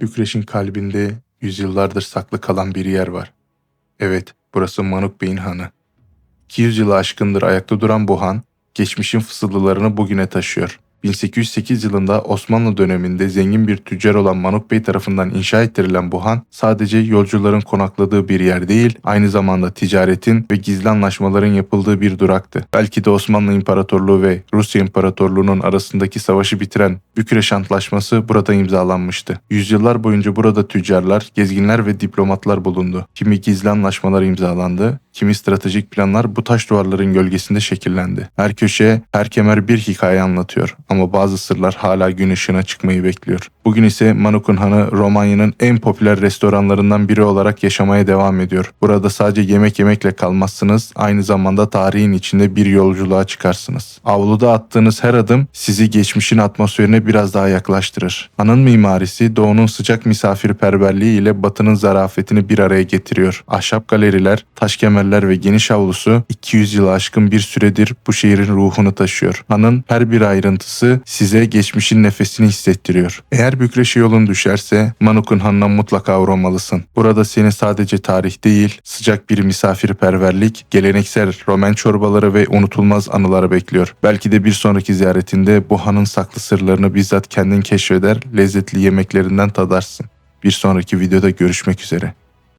Bükreş'in kalbinde yüzyıllardır saklı kalan bir yer var. Evet, burası Manuk Bey'in hanı. 200 yılı aşkındır ayakta duran bu han, geçmişin fısıldılarını bugüne taşıyor. 1808 yılında Osmanlı döneminde zengin bir tüccar olan Manuk Bey tarafından inşa ettirilen bu han, sadece yolcuların konakladığı bir yer değil, aynı zamanda ticaretin ve gizli anlaşmaların yapıldığı bir duraktı. Belki de Osmanlı İmparatorluğu ve Rusya İmparatorluğu'nun arasındaki savaşı bitiren Bükreş Antlaşması burada imzalanmıştı. Yüzyıllar boyunca burada tüccarlar, gezginler ve diplomatlar bulundu. Kimi gizli anlaşmalar imzalandı, kimi stratejik planlar bu taş duvarların gölgesinde şekillendi. Her köşe, her kemer bir hikaye anlatıyor ama bazı sırlar hala gün ışığına çıkmayı bekliyor. Bugün ise Manuk'un Hanı Romanya'nın en popüler restoranlarından biri olarak yaşamaya devam ediyor. Burada sadece yemek yemekle kalmazsınız, aynı zamanda tarihin içinde bir yolculuğa çıkarsınız. Avluda attığınız her adım sizi geçmişin atmosferine biraz daha yaklaştırır. Hanın mimarisi doğunun sıcak misafirperverliği ile batının zarafetini bir araya getiriyor. Ahşap galeriler, taş kemerler ve geniş avlusu 200 yılı aşkın bir süredir bu şehrin ruhunu taşıyor. Hanın her bir ayrıntısı size geçmişin nefesini hissettiriyor. Eğer Bükreş'e yolun düşerse Manuk'un Hanı'na mutlaka uğramalısın. Burada seni sadece tarih değil, sıcak bir misafirperverlik, geleneksel Romen çorbaları ve unutulmaz anılar bekliyor. Belki de bir sonraki ziyaretinde bu hanın saklı sırlarını bizzat kendin keşfeder, lezzetli yemeklerinden tadarsın. Bir sonraki videoda görüşmek üzere.